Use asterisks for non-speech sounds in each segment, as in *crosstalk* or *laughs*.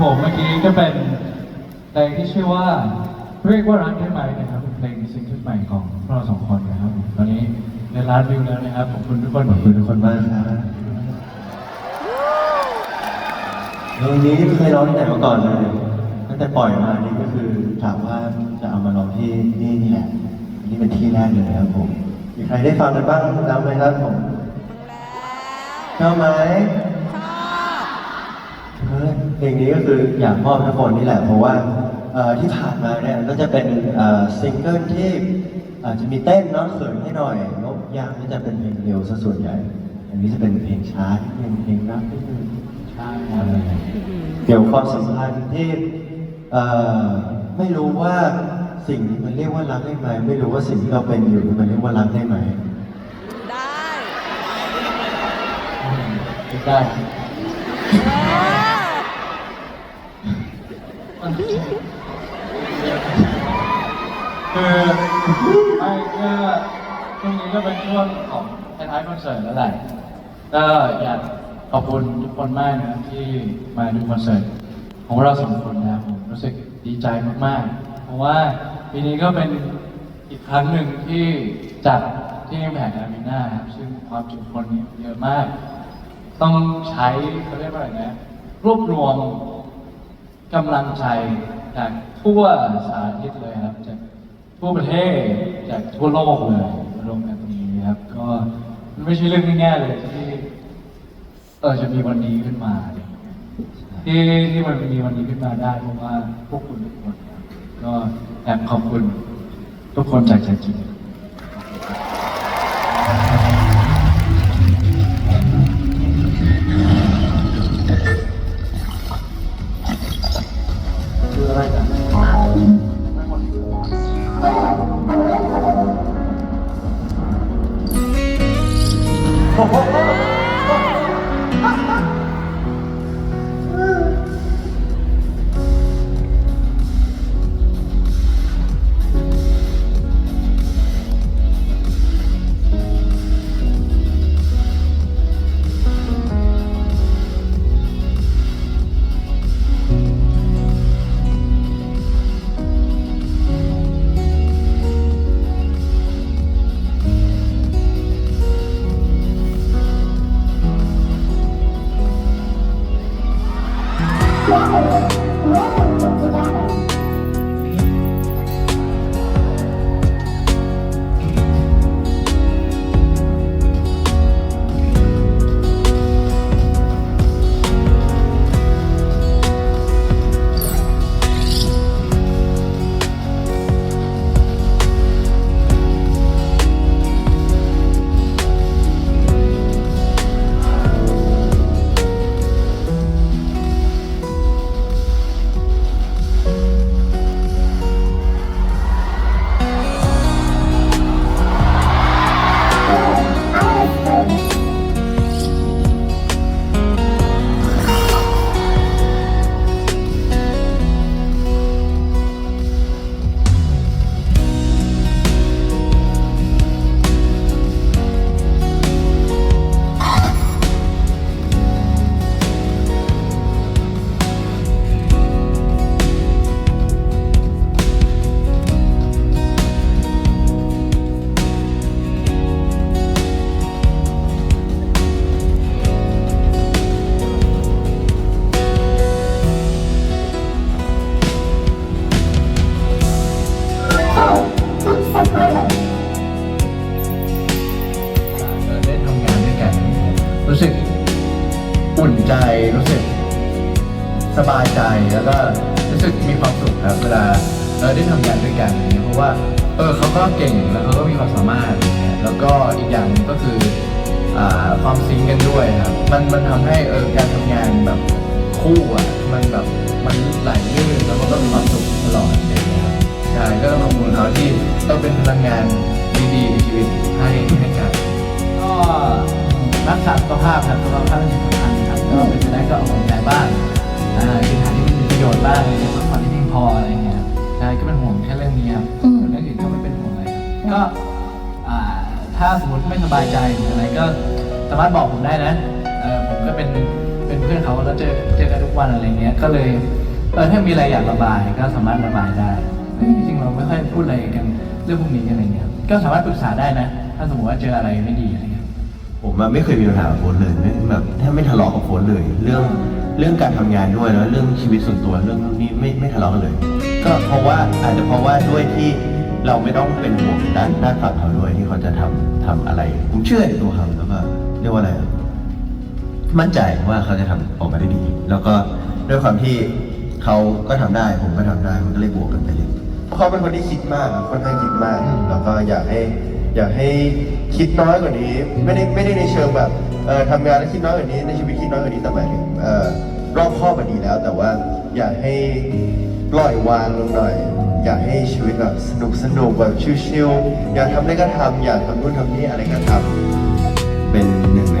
ก็เป็นเพลงที่ชื่อว่าเรียกว่ารักได้ไหมนะครับเป็นเพลงซิงเกิลใหม่ของพวกเราสองคนนะครับผมตอนนี้ในร้านวิวแล้วนะครับขอบคุณทุกคนขอบคุณทุกคนมากครับเพลงนี้ไม่เคยร้องที่ไหนมาก่อนเลยตั้งแต่ปล่อยมานี่ก็คือถามว่าจะเอามาร้องที่นี่นี่แหละนี่เป็นที่แรกเลยครับผมมีใครได้ฟังกันบ้างแล้วไหมครับผมชอบไหม เออเพลงนี้ก็คืออยากมอบให้ทุกคนนี่แหละ เพราะว่าเอ่อที่ผ่านมาเนี่ยก็จะเป็นเอ่อซิงเกิลที่อาจจะมีเต้นเนาะเขินให้หน่อยนกยางนี่จะเป็นเพลงเร็วซะส่วนใหญ่ อันนี้จะเป็นเพลงช้าที่เป็นเพลงรักที่คือใช่คอะรับไรเกี่ยวกับความสัมพันธ์ที่เอ่อไม่รู้ว่าสิ่งนี้มันเรียกว่ารักได้ไหม ไม่รู้ว่าสิ่งที่เราเป็นอยู่มันเรียกว่ารักได้ไหม ได้ ได้เออมัน คือไม่ก็ช่วงนี้ก็เป็นช่วงของท้ายๆคอนเสิร์ตแล้วแหละก็อยากขอบคุณทุกคนมากนะที่มาดูคอนเสิร์ตของเราสองคนนะผมรู้สึกดีใจมากๆ เพราะว่าปีนี้ก็เป็นอีกครั้งหนึ่งที่จัดที่แผงอารีนาครับซึ่งความจุคนเยอะมาก ต้องใช้เขาเรียกว่าอะไรนะรวบรวม กำลังใจจากทั่วสารทิศเลยครับ จากทั่วประเทศจากทั่วโลกเลยมารวมกันตรงนี้ครับ ก็มันไม่ใช่เรื่องง่ายๆเลยที่เออจะมีวันนี้ขึ้นมาที่ที่มันมีวันนี้ขึ้นมาได้เพราะว่าพวกคุณทุกคนครับก็แอบขอบคุณทุกคนจากใจจริง ได้ทำงานด้วยกัน รู้สึกอุ่นใจรู้สึกสบายใจแล้วก็รู้สึกมีความสุขครับ เวลาเราได้ทำงานด้วยกันเพราะว่า เออเขาก็เก่งแล้วเขาก็มีความสามารถ แล้วก็อีกอย่างก็คืออความซิงกันด้วยครับ มันมันทำให้เออการทำงานแบบคู่อะมันแบบมันไหลลื่นแล้วมันก็มีความสุขตลอด ช่ก็ต้องขอบคุณเขาที่ต้องเป็นพลังงานดีๆในชีวิตให้ให้กันก็รักษาสุขภาพครับสุขภาพเป็นสิ่งสำคัญครับก็เป็นไปได้ก็ออกกำลังกายบ้างอ่ากินอาหารที่มีประโยชน์บ้างอะไรเงี้ยพักผ่อนที่เพียงพออะไรเงี้ยครับใช่ก็เป็นห่วงแค่เรื่องนี้ครับอืมส่วนเรื่องอื่นก็ไม่เป็นห่วงอะไรครับก็อ่าถ้าสมมติไม่สบายใจหรืออะไรก็สามารถบอกผมได้นะเออผมก็เป็นเป็นเพื่อนเขาแล้วเจอเจอกันทุกวันอะไรเงี้ยก็เลยเออถ้ามีอะไรอยากระบายก็สามารถระบายได้ เฮ้ยจริงๆเราไม่ค่อยพูดอะไรกันเรื่องพวกนี้กันอะไรเงี้ยก็สามารถปรึกษาได้นะ ถ้าสมมติว่าเจออะไรไม่ดีอะไรเงี้ยผมอะไม่เคยมีปัญหากับโฟนเลยไม่แบบแทบไม่ทะเลาะกับโฟนเลย เรื่องเรื่องการทำงานด้วยแล้วเรื่องชีวิตส่วนตัวเรื่องนี้ไม่ไม่ทะเลาะกันเลย ก็เพราะว่าอาจจะเพราะว่าด้วยที่เราไม่ต้องเป็นห่วงด้านด้านฝั่งเขาด้วยที่เขาจะทำทำอะไร ผมเชื่อในตัวเขาแล้วก็เรียกว่าอะไรอะมั่นใจว่าเขาจะทำออกมาได้ดี แล้วก็ด้วยความที่เขาก็ทำได้ ผมก็ทำได้มันก็เลยบวกกันไปเลย เขาเป็นคนที่คิดมากครับค่อนข้างคิดมากแล้วก็อยากให้อยากให้คิดน้อยกว่านี้ ไม่ได้ไม่ได้ในเชิงแบบเอ่อทำงานแล้วคิดน้อยกว่านี้ในชีวิตคิดน้อยกว่านี้แต่หมายถึงเอ่อรอบคอบกว่านี้แล้ว แต่ว่าอยากให้ปล่อยวางลงหน่อย อยากให้ชีวิตแบบสนุกสนุกแบบชิลๆอยากทำอะไรก็ทำอยากทำนู่นทำนี่อะไรก็ทำเป็นหนึ่งใน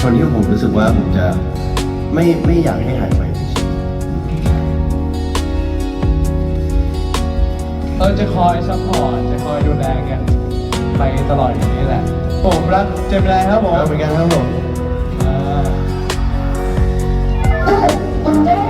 คนที่ผมรู้สึกว่าผมจะไม่ไม่อยากให้หายไป ออจะคอยซัพพอร์ตจะคอยดูแลกันไปตลอดอย่างนี้แหละ ผมรักเจมินายครับผม เหมือนกันครับผม อ่ารู้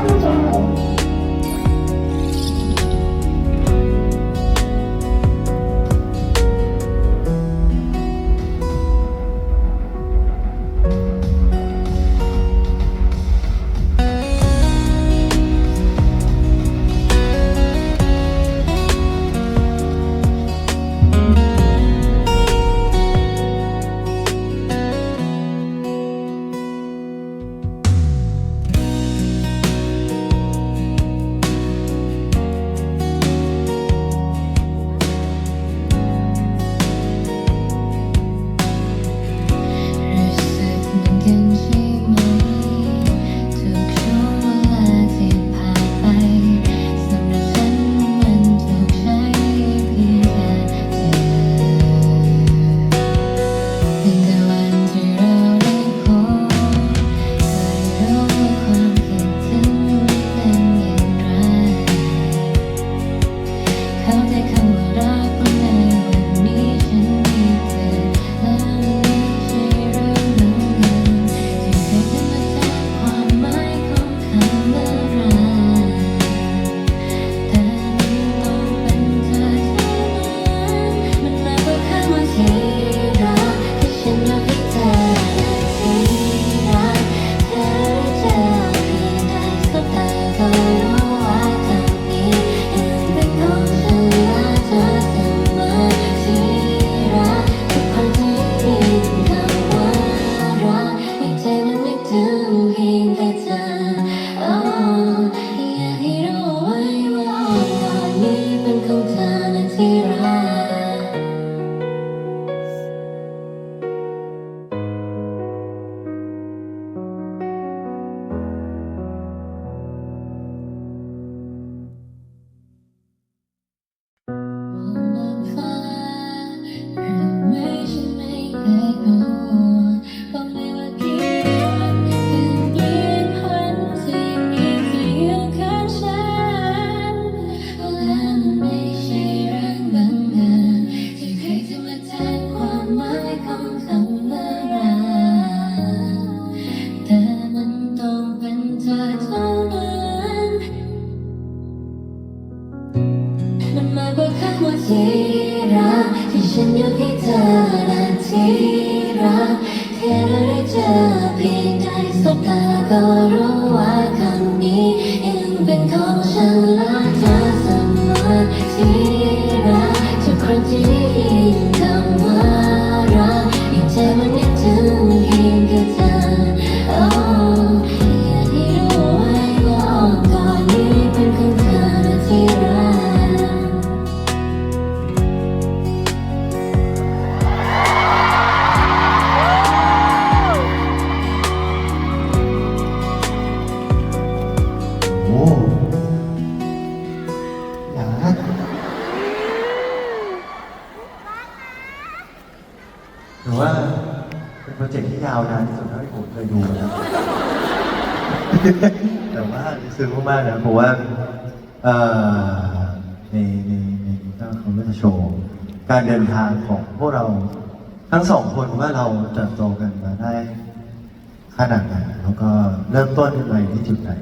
ที่รักที่ฉันยกให้เธอและที่รักแค่เราได้เจอเพียงได้สบตาก็รู้ว่าคำนี้ยังเป็นของฉันและเธอเสมอที่รักทุกครั้งที่ได้ยิน แต่ว่าซึ้งมากๆนะเพราะว่าเอ่อในในในก็เขาก็จะโชว์การเดินทางของพวกเราทั้งสองคนว่าเราเติบโตกันมาได้ขนาดไหนแล้วก็เริ่มต้นกันมาที่จุดไหน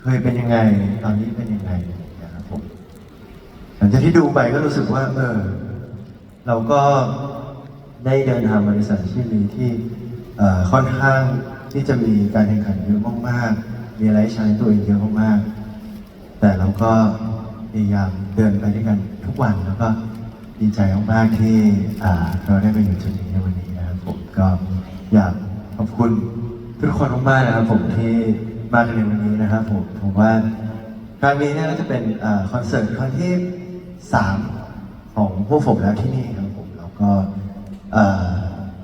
เคยเป็นยังไง ตอนนี้เป็นยังไงนะครับผมหลังจากที่ดูไปก็รู้สึกว่า เออ เราก็ได้เดินทางมาในสถานที่นี้ที่ค่อนข้าง ที่จะมีการแข่งขันเยอะมากๆ มีอะไรใช้ตัวเองเยอะมากๆ แต่เราก็พยายามเดินไปด้วยกันทุกวันแล้วก็ดีใจมากๆที่เราได้มาอยู่จุดนี้ในวันนี้นะครับผมก็อยากขอบคุณทุกคนมากๆนะครับผมที่มากันในวันนี้นะครับผมผมว่าครั้งนี้เนี่ยก็จะเป็นอคอนเสิร์ตครั้งที่สามของพวกผมแล้วที่นี่ครับผมแล้วก็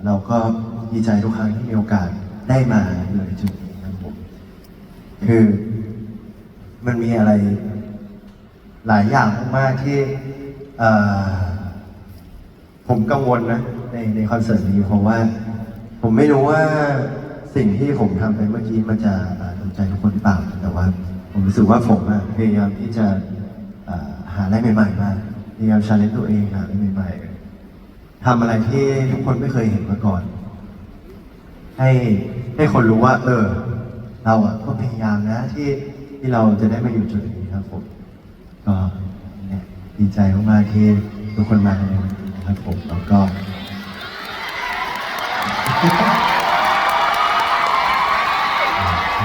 เราก็ดีใจทุกครั้งที่มีโอกาส ได้มาอยู่ในจุดนี้ครับผมคือมันมีอะไร หลายอย่างมากๆที่ผมกังวลนะ ในในคอนเสิร์ตนี้เพราะว่า ผมไม่รู้ว่าสิ่งที่ผมทำไปเมื่อกี้มันจะเอ่อโดนใจทุกคนหรือเปล่า แต่ว่า ผมรู้สึกว่าผมพยายามที่จะหาอะไรใหม่ๆมาพยายามชาเลนจ์ตัวเองหาอะไรใหม่ๆทำอะไรที่ทุกคนไม่เคยเห็นมาก่อน ให้ให้คนรู้ว่า เออ เราอะก็พยายามนะที่ที่เราจะได้มาอยู่จุดนี้ครับผมก็เนี่ยดีใจมากๆที่ทุกคนมาในวันนี้นะครับผมแล้วก็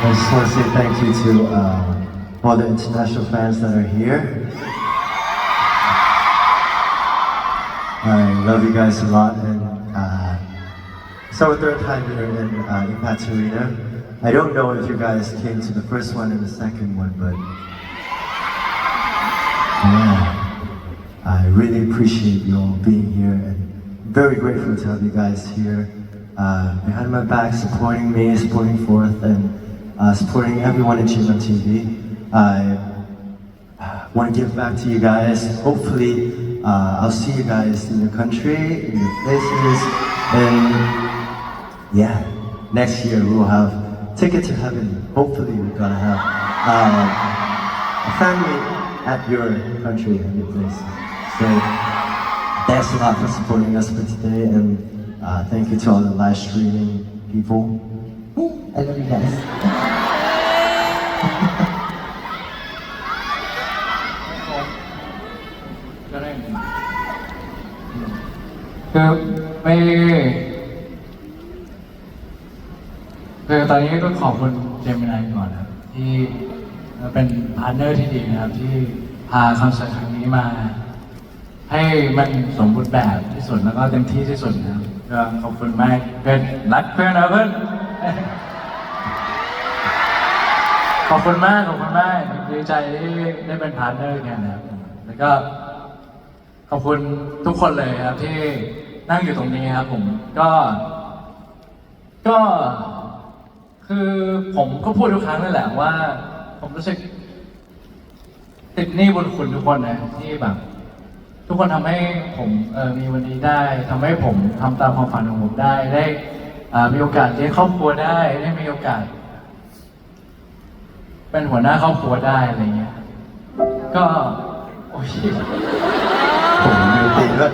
I just want to say thank you to uh, all the international fans that are here. I love you guys a lot, and it's our third time here in uh, Impact Arena. I don't know if you guys came to the first one and the second one, but yeah, I really appreciate you all being here, and very grateful to have you guys here uh, behind my back, supporting me, supporting Fourth, and uh, supporting everyone in Chima TV. I want to give back to you guys. Hopefully, uh, I'll see you guys in your country, in your places, and yeah, next year we will have Ticket to Heaven. Hopefully, we're gonna have um, a family at your country and your place. So, thanks a lot for supporting us for today, and uh, thank you to all the live streaming people. I love you guys. *laughs* 그 คือตอนนี้ก็ขอบคุณเจมินายก่อนนะครับที่เป็นพาร์ทเนอร์ที่ดีนะครับ ที่พาคอนเสิร์ตครั้งนี้มา ให้มันสมบูรณ์แบบที่สุดแล้วก็เต็มที่ที่สุดนะครับก็ขอบคุณมากเพื่อนรักเพื่อนนะเพื่อนขอบคุณมากขอบคุณมากดีใจที่ได้เป็นพาร์ทเนอร์กันนะครับแล้วก็ขอบคุณทุกคนเลยครับที่นั่งอยู่ตรงนี้ครับผมก็ ก็ คือผมก็พูดทุกครั้งนั่นแหละว่า ผมรู้สึก ติดหนี้บุญคุณทุกคนนะที่แบบ ทุกคนทำให้ผมเออมีวันนี้ได้ทำให้ผมทำตามความฝันของผมได้ได้อ่ามีโอกาสเลี้ยงครอบครัวได้ได้มีโอกาส เป็นหัวหน้าครอบครัวได้อะไรเงี้ย ก็โอ้ย ผมมีตีด้วย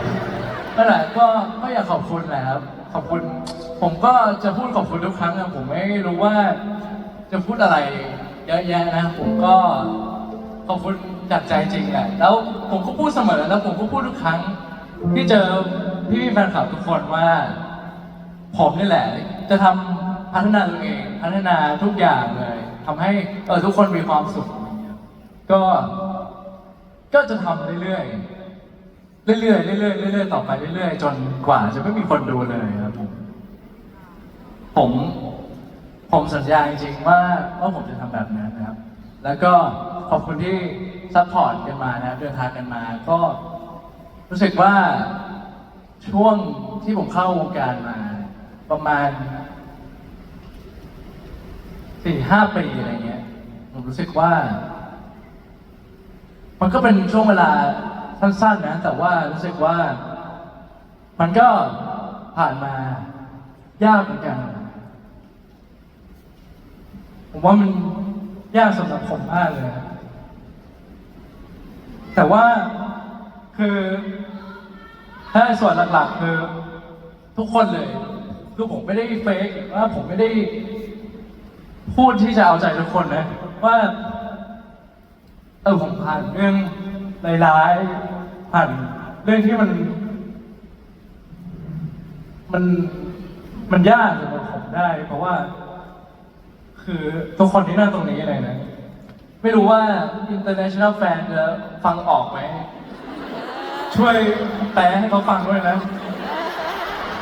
นั่นแหละก็ก็อยากขอบคุณแหละครับ ขอบคุณ ผมก็จะพูดขอบคุณทุกครั้งนะผมไม่รู้ว่าจะพูดอะไรเยอะแยะนะ ผมก็ขอบคุณจากใจจริงแหละแล้วผมก็พูดเสมอแล้วผมก็พูดทุกครั้ง ที่เจอพี่พี่แฟนคลับทุกคนว่า ผมนี่แหละ จะทำพัฒนาตัวเอง พัฒนาทุกอย่างเลยทำให้เออทุกคนมีความสุขอะไรเงี้ยก็ก็จะทำเรื่อยๆเรื่อยๆเรื่อยๆเรื่อยๆต่อไปเรื่อยๆจนกว่าจะไม่มีคนดูเลยครับผม ผมผมสัญญาจริงๆว่าว่าผมจะทำแบบนั้นนะครับ แล้วก็ขอบคุณที่ซัพพอร์ตกันมานะครับเดินทางกันมา ก็รู้สึกว่าช่วงที่ผมเข้าวงการมา ประมาณสี่ห้าปีอะไรเงี้ย ผมรู้สึกว่า มันก็เป็นช่วงเวลาสั้นๆนะ แต่ว่ารู้สึกว่า มันก็ผ่านมายากเหมือนกัน ผมว่ามันยากสำหรับผมมากเลย แต่ว่าคือถ้าส่วนหลักๆคือทุกคนเลยคือผมไม่ได้เฟกหรือว่าผมไม่ได้พูดที่จะเอาใจทุกคนนะ ว่าเอผมผ่านเรื่องร้ายๆผ่านเรื่องที่มัน มันมันยากสำหรับผมได้ เพราะว่า คือทุกคนที่นั่งตรงนี้เลยนะ ไม่รู้ว่า international fan จะฟังออกไหม ช่วยแปลให้เขาฟังด้วยนะ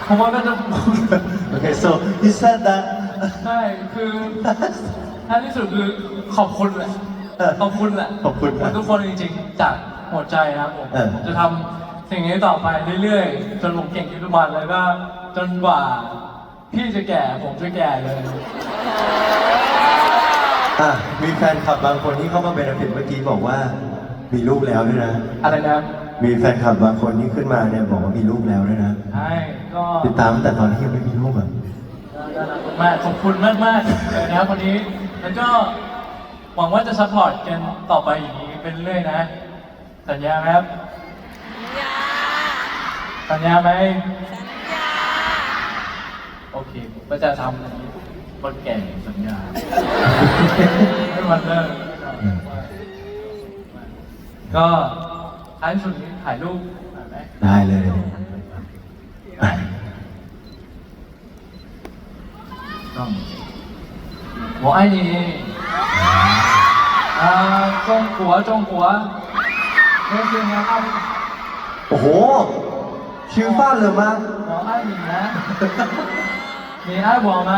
เพราะว่าก็จะ Okay so he said that ใช่คือท้ายที่สุดคือขอบคุณแหละเออขอบคุณแหละขอบคุณทุกคนจริงๆ จากหัวใจนะครับผมเออ ผมจะทำสิ่งนี้ต่อไปเรื่อยๆ จนผมเก่งขึ้นทุกวันเลยก็จนกว่า พี่จะแก่ผมจะแก่เลย อะมีแฟนคลับบางคนที่เข้ามาเบนฟิตเมื่อกี้บอกว่ามีลูกแล้วด้วยนะ อะไรนะมีแฟนคลับบางคนที่ขึ้นมาเนี่ยบอกว่ามีลูกแล้วด้วยนะ ใช่ก็ติดตามตั้งแต่ตอนที่ยังไม่มีลูกอะน่ารักมากขอบคุณมากมากๆเลยนะครับวันนี้แล้วก็หวังว่าจะซัพพอร์ตกันต่อไปอย่างนี้เป็นเรื่อยนะ สัญญาไหมครับ สัญญาไหม โอเคก็จะทำคนแก่สัญญาไม่วันเลิกก็ท้ายสุดนี้ถ่ายรูปหน่ไหมได้เลย ต้องหัวไอ้นี่อจงหัวจงหัวนี่คือไงครับโอ้โหชิวฟ้าเลยมั้งหัวไอ้นี่นะ มีน่าบอกมา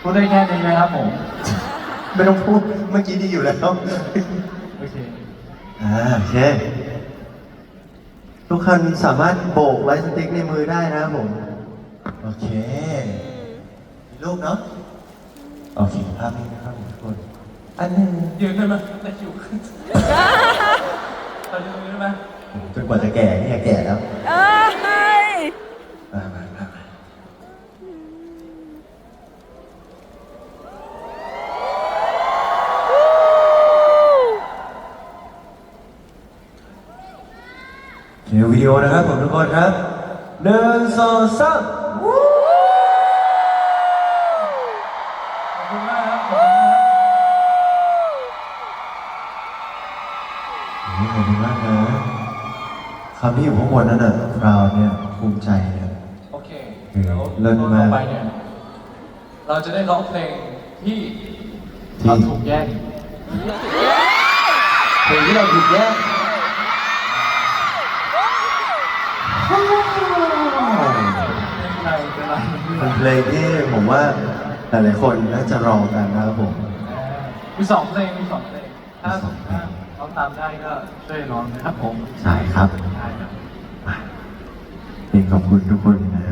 พูดได้แค่นี้นะครับผม ไม่ต้องพูดเมื่อกี้ดีอยู่แล้ว โอเคอ่าโอเค ทุกคนสามารถโบกไลท์สติ๊กในมือได้นะครับผม โอเคมีลูกเนาะโอเคภาพนี้นะครับทุกคน อันหนึงยืนได้ไหมได้คิวยืนตรงนี้ได้ไหมจนกว่าจะแก่นี่แก่แล้ว มามามามาเดี๋ยววิดีโอนะครับผมทุกคนครับหนึ่งสองสามขอบคุณมากครับขอบคุณมากครับโอ้โหขอบคุณมากนะคำที่อยู่ข้างบนนั้นน่ะเราเนี่ยภูมิใจเคอืม แล้วเลิศมาก ต่อไปเนี่ย เราจะได้ร้องเพลงที่ที่เราถูกแย่งเพลงที่เราถูกแยกเป็นไรเป็นไรเป็นเพลงที่ผมว่าหลายๆคนน่าจะรอกันนะครับผม มีสองเพลงมีสองเพลงถ้าถ้าร้องตามได้ก็ช่วยร้องนะครับผม ใช่ครับใช่ครับเพลง ขอบคุณทุกคนนะ